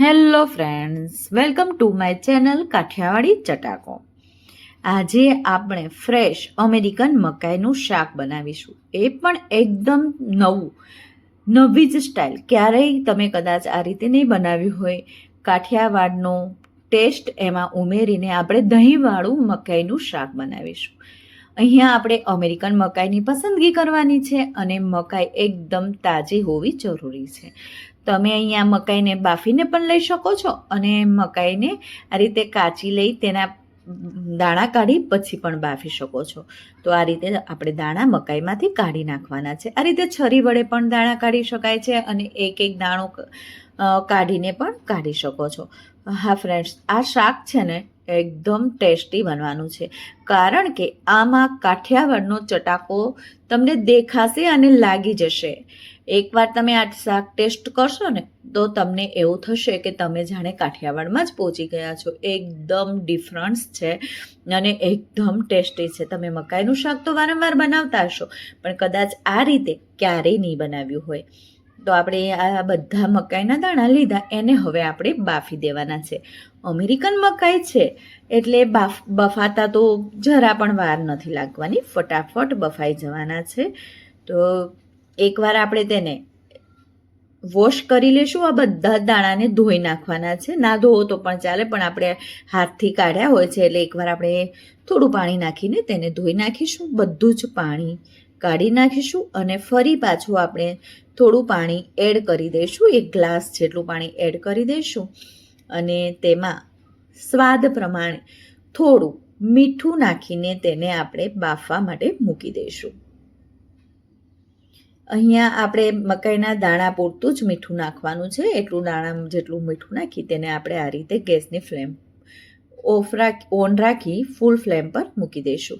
Hello friends, welcome to my channel Kathiyawadi Chatako. આજે આપણે fresh American મકાઈનું શાક બનાવીશું. એ પણ એકદમ નવું, નવી જ સ્ટાઇલ. ક્યારેય તમે કદાચ આ રીતે નહીં બનાવ્યું હોય. કાઠિયાવાડનો ટેસ્ટ એમાં ઉમેરીને આપણે દહીંવાળું મકાઈનું શાક બનાવીશું. અહીંયા આપણે અમેરિકન મકાઈની પસંદગી કરવાની છે અને મકાઈ એકદમ તાજી હોવી જરૂરી છે. તમે અહીંયા મકાઈને બાફીને પણ લઈ શકો છો અને મકાઈને આ રીતે કાચી લઈ તેના દાણા કાઢી પછી પણ બાફી શકો છો. તો આ રીતે આપણે દાણા મકાઈમાંથી કાઢી નાખવાના છે. આ રીતે છરી વડે પણ દાણા કાઢી શકાય છે અને એક એક દાણો કાઢીને પણ કાઢી શકો છો. હા ફ્રેન્ડ્સ આ શાક છે ને એકદમ ટેસ્ટી બનવાનું છે. કારણ કે આમાં કાઠિયાવાડનો ચટાકો તમને દેખાશે અને લાગી જશે. એકવાર તમે આ શાક ટેસ્ટ કરશો ને, તો તમને એવું થશે કે તમે જાણે કાઠિયાવાડમાં જ પહોંચી ગયા છો. એકદમ ડિફરન્સ છે અને એકદમ ટેસ્ટી છે. તમે મકાઈનું શાક તો વારંવાર બનાવતા હશો, પણ કદાચ આ રીતે ક્યારેય નહીં બનાવ્યું હોય. તો આપણે આ બધા મકાઈના દાણા લીધા, એને હવે આપણે બાફી દેવાના છે. અમેરિકન મકાઈ છે, એટલે બાફ, બફાતા તો જરા પણ વાર નથી લાગવાની, ફટાફટ બફાઈ જવાના છે. તો એકવાર આપણે તેને વોશ કરી લેશું આ બધા દાણાને ધોઈ નાખવાના છે. ના ધોવો તો પણ ચાલે, પણ આપણે હાથથી કાઢ્યા હોય છે, એટલે એકવાર આપણે થોડું પાણી નાખીને તેને ધોઈ નાખીશું. બધું જ પાણી કાઢી નાખીશું અને ફરી પાછું આપણે થોડું પાણી એડ કરી દઈશું. એક ગ્લાસ જેટલું પાણી એડ કરી દઈશું અને તેમાં સ્વાદ પ્રમાણે થોડું મીઠું નાખીને તેને આપણે બાફવા માટે મૂકી દઈશું. અહીંયા આપણે મકાઈના દાણા પૂરતું જ મીઠું નાખવાનું છે. એટલું દાણા જેટલું મીઠું નાખી તેને આપણે આ રીતે ગેસની ફ્લેમ ઓફ રાખ, ઓન રાખી, ફૂલ ફ્લેમ પર મૂકી દઈશું.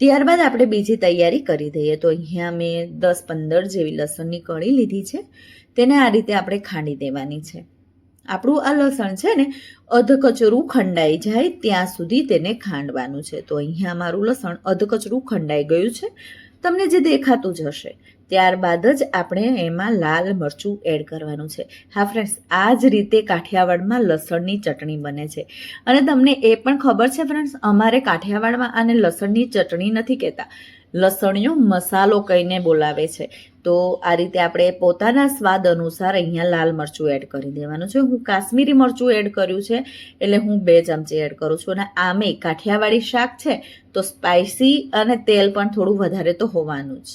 ત્યારબાદ આપણે બીજી તૈયારી કરી દઈએ. તો અહીંયા મેં દસ પંદર જેવી લસણની કળી લીધી છે. તેને આ રીતે આપણે ખાંડી દેવાની છે. આપણું આ લસણ છે ને અધકચરું ખંડાઈ જાય ત્યાં સુધી તેને ખાંડવાનું છે. તો અહીંયા મારું લસણ અધકચરું ખંડાઈ ગયું છે. તમને જે દેખાતું જ હશે. ત્યારબાદ જ આપણે એમાં લાલ મરચું એડ કરવાનું છે. હા ફ્રેન્ડ્સ આ જ રીતે કાઠિયાવાડમાં લસણની ચટણી બને છે. અને તમને એ પણ ખબર છે ફ્રેન્ડ્સ અમારે કાઠિયાવાડમાં આને લસણની ચટણી નથી કહેતા. લસણીયો મસાલો કહીને બોલાવે છે. તો આ રીતે આપણે પોતાના સ્વાદ અનુસાર અહીંયા લાલ મરચું એડ કરી દેવાનું છે. હું કાશ્મીરી મરચું એડ કર્યું છે, એટલે હું બે ચમચી એડ કરું છું. અને આમે કાઠિયાવાડી શાક છે, તો સ્પાઇસી અને તેલ પણ થોડું વધારે તો હોવાનું જ.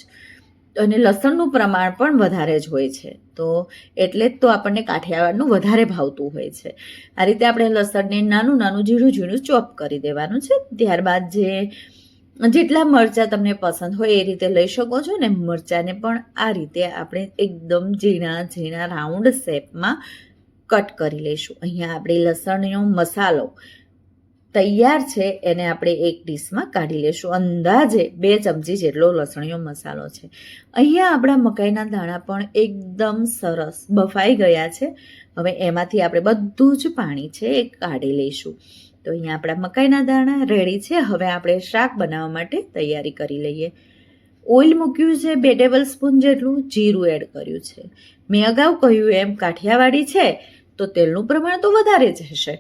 અને લસણનું પ્રમાણ પણ વધારે જ હોય છે. તો એટલે જ તો આપણને કાઠિયાવાડનું વધારે ભાવતું હોય છે. આ રીતે આપણે લસણને નાનું નાનું ઝીણું ઝીણું ચોપ કરી દેવાનું છે. ત્યારબાદ જે જેટલા મરચાં તમને પસંદ હોય એ રીતે લઈ શકો છો ને મરચાંને પણ આ રીતે આપણે એકદમ ઝીણા ઝીણા રાઉન્ડ શેપમાં કટ કરી લઈશું. અહીંયા આપણે લસણનો મસાલો તૈયાર છે, એને આપણે એક ડીશમાં કાઢી લઈશું અંદાજે બે ચમચી જેટલો લસણીયો મસાલો છે. અહીંયા આપણા મકાઈના દાણા પણ એકદમ સરસ બફાઈ ગયા છે. હવે એમાંથી આપણે બધું જ પાણી છે એ કાઢી લઈશું. તો અહીંયા આપણા મકાઈના દાણા રેડી છે. હવે આપણે શાક બનાવવા માટે તૈયારી કરી લઈએ. ઓઇલ મૂક્યું છે બે ટેબલ સ્પૂન જેટલું, જીરું એડ કર્યું છે. મેં અગાઉ કહ્યું એમ કાઠિયાવાડી છે, તો તેલનું પ્રમાણ તો વધારે જ હશે.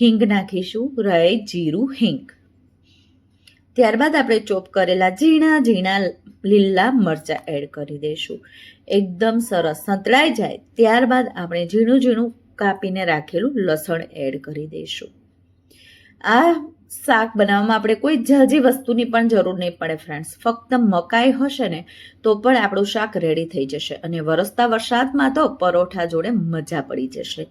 હિંગ નાખીશું, રાઈ, જીરું, હિંગ. ત્યારબાદ આપણે ચોપ કરેલા ઝીણા ઝીણા લીલા મરચાં એડ કરી દઈશું. એકદમ સરસ સંતળાઈ જાય. ત્યારબાદ આપણે ઝીણું ઝીણું કાપીને રાખેલું લસણ એડ કરી દઈશું. આ શાક બનાવવામાં આપણે કોઈ જાજી વસ્તુની પણ જરૂર નહીં પડે ફ્રેન્ડ્સ ફક્ત મકાઈ હશે ને, તો પણ આપણું શાક રેડી થઈ જશે. અને વરસતા વરસાદમાં તો પરોઠા જોડે મજા પડી જશે.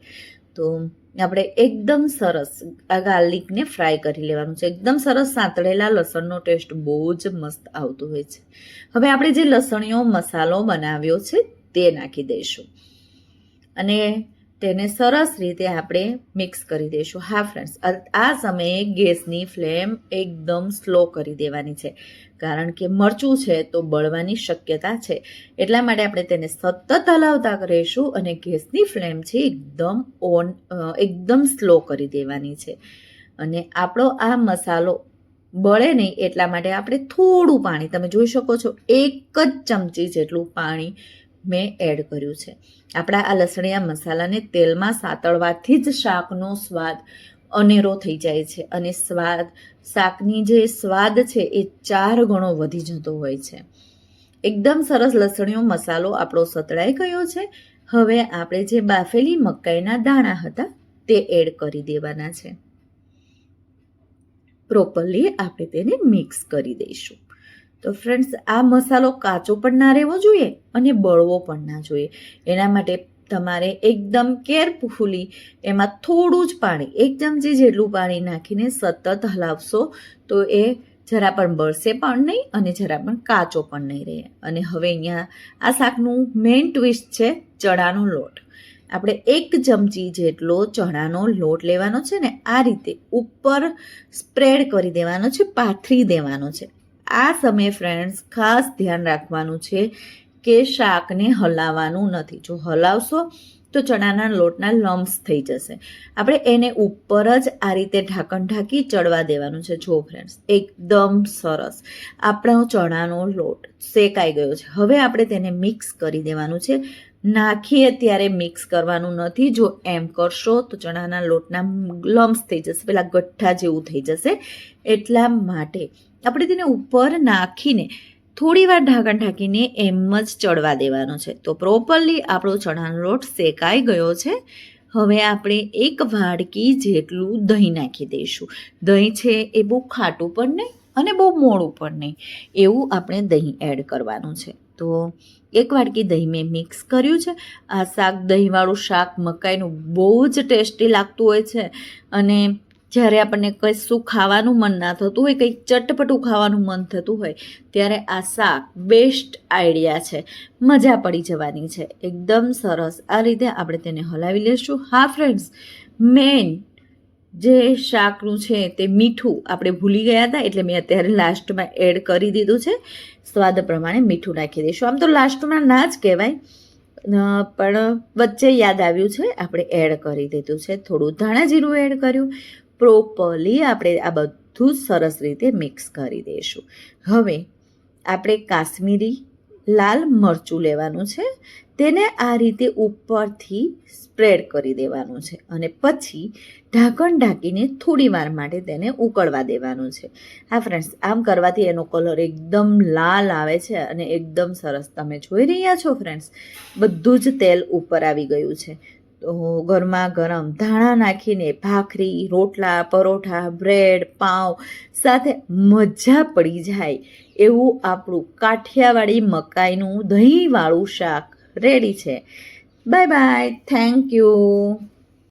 તો આપણે એકદમ સરસ આ ગાર્લિકને ફ્રાય કરી લેવાનું છે. એકદમ સરસ સાંતળેલા લસણનો ટેસ્ટ બહુ જ મસ્ત આવતો હોય છે. હવે આપણે જે લસણીયો મસાલો બનાવ્યો છે તે નાખી દઈશું. અને તેને સરસ રીતે આપણે મિક્સ કરી દઈશું. હા ફ્રેન્ડ્સ આ સમયે ગેસની ફ્લેમ એકદમ સ્લો કરી દેવાની છે. કારણ કે મરચું છે તો બળવાની શક્યતા છે. એટલા માટે આપણે તેને સતત હલાવતા રહીશું અને ગેસની ફ્લેમ છે એકદમ ઓન એકદમ સ્લો કરી દેવાની છે. અને આપણો આ મસાલો બળે નહીં એટલા માટે આપણે થોડું પાણી, તમે જોઈ શકો છો, એક જ ચમચી જેટલું પાણી મેં એડ કર્યું છે. આપણા આ લસણિયા મસાલાને તેલમાં સાતળવાથી જ શાકનો સ્વાદ અનેરો થઈ જાય છે અને સ્વાદ, શાકની જે સ્વાદ છે એ ચાર ગણો વધી જતો હોય છે. એકદમ સરસ લસણીયો મસાલો આપણો સતળાઈ ગયો છે. હવે આપણે જે બાફેલી મકાઈના દાણા હતા તે એડ કરી દેવાના છે. પ્રોપરલી આપણે તેને મિક્સ કરી દઈશું. તો ફ્રેન્ડ્સ આ મસાલો કાચો પણ ના રહેવો જોઈએ અને બળવો પણ ના જોઈએ. એના માટે તમારે એકદમ કેરફુલી એમાં થોડું જ પાણી, એક ચમચી જેટલું પાણી નાખીને સતત હલાવશો તો એ જરા પણ બળશે પણ નહીં અને જરા પણ કાચો પણ નહીં રહે. અને હવે અહીંયા આ શાકનું મેઇન ટ્વિસ્ટ છે, ચણાનો લોટ. આપણે એક ચમચી જેટલો ચણાનો લોટ લેવાનો છે ને, આ રીતે ઉપર સ્પ્રેડ કરી દેવાનો છે, પાથરી દેવાનો છે. આ સમયે ફ્રેન્ડ્સ ખાસ ધ્યાન રાખવાનું છે કે શાકને હલાવવાનું નથી. જો હલાવશો, તો ચણાના લોટના લમ્સ થઈ જશે. આપણે એને ઉપર જ આ રીતે ઢાંકણ ઢાંકી ચડવા દેવાનું છે. જો ફ્રેન્ડ્સ એકદમ સરસ. આપણો ચણાનો લોટ શેકાઈ ગયો છે. હવે આપણે તેને મિક્સ કરી દેવાનું છે. નાખીએ ત્યારે મિક્સ કરવાનું નથી. જો એમ કરશો તો ચણાના લોટના લમ્સ થઈ જશે, પેલા ગઠ્ઠા જેવું થઈ જશે. એટલા માટે આપણે તેને ઉપર નાખીને થોડી વાર ઢાંકણ ઢાંકીને એમ જ ચડવા દેવાનો છે. તો પ્રોપરલી આપણો ચણાનો લોટ શેકાઈ ગયો છે. હવે આપણે એક વાડકી જેટલું દહીં નાખી દઈશું. દહીં છે એ બહુ ખાટું પણ નહીં અને બહુ મોડું પણ નહીં. એવું આપણે દહીં એડ કરવાનું છે. તો એક વાટકી દહીં મેં મિક્સ કર્યું છે. આ શાક દહીંવાળું શાક મકાઈનું બહુ જ ટેસ્ટી લાગતું હોય છે. અને જ્યારે આપણને કશું ખાવાનું મન ના થતું હોય, કંઈક ચટપટું ખાવાનું મન થતું હોય, ત્યારે આ શાક બેસ્ટ આઈડિયા છે. મજા પડી જવાની છે. એકદમ સરસ. આ રીતે આપણે તેને હલાવી લઈશું હા ફ્રેન્ડ્સ મેન જે શાકનું છે તે મીઠું આપણે ભૂલી ગયા હતા, એટલે મેં અત્યારે લાસ્ટમાં એડ કરી દીધું છે. સ્વાદ પ્રમાણે મીઠું નાખી દઈશું. આમ તો લાસ્ટમાં ના જ કહેવાય. પણ વચ્ચે યાદ આવ્યું છે, આપણે એડ કરી દીધું છે. થોડું ધાણા જીરું એડ કર્યું. પ્રોપરલી આપણે આ બધું જ સરસ રીતે મિક્સ કરી દઈશું. હવે આપણે કાશ્મીરી લાલ મરચું લેવાનું છે. તેને આ રીતે ઉપરથી સ્પ્રેડ કરી દેવાનું છે અને પછી ઢાંકણ ઢાંકીને થોડી વાર માટે તેને ઉકળવા દેવાનું છે. હા ફ્રેન્ડ્સ આમ કરવાથી એનો કલર એકદમ લાલ આવે છે અને એકદમ સરસ તમે જોઈ રહ્યા છો ફ્રેન્ડ્સ બધું જ તેલ ઉપર આવી ગયું છે. તો ગરમા ગરમ ધાણા નાખીને ભાખરી, રોટલા, પરોઠા, બ્રેડ, પાઉં સાથે મજા પડી જાય એવું આપણું કાઠિયાવાડી મકાઈનું દહીંવાળું શાક રેડી છે. Bye bye. Thank you.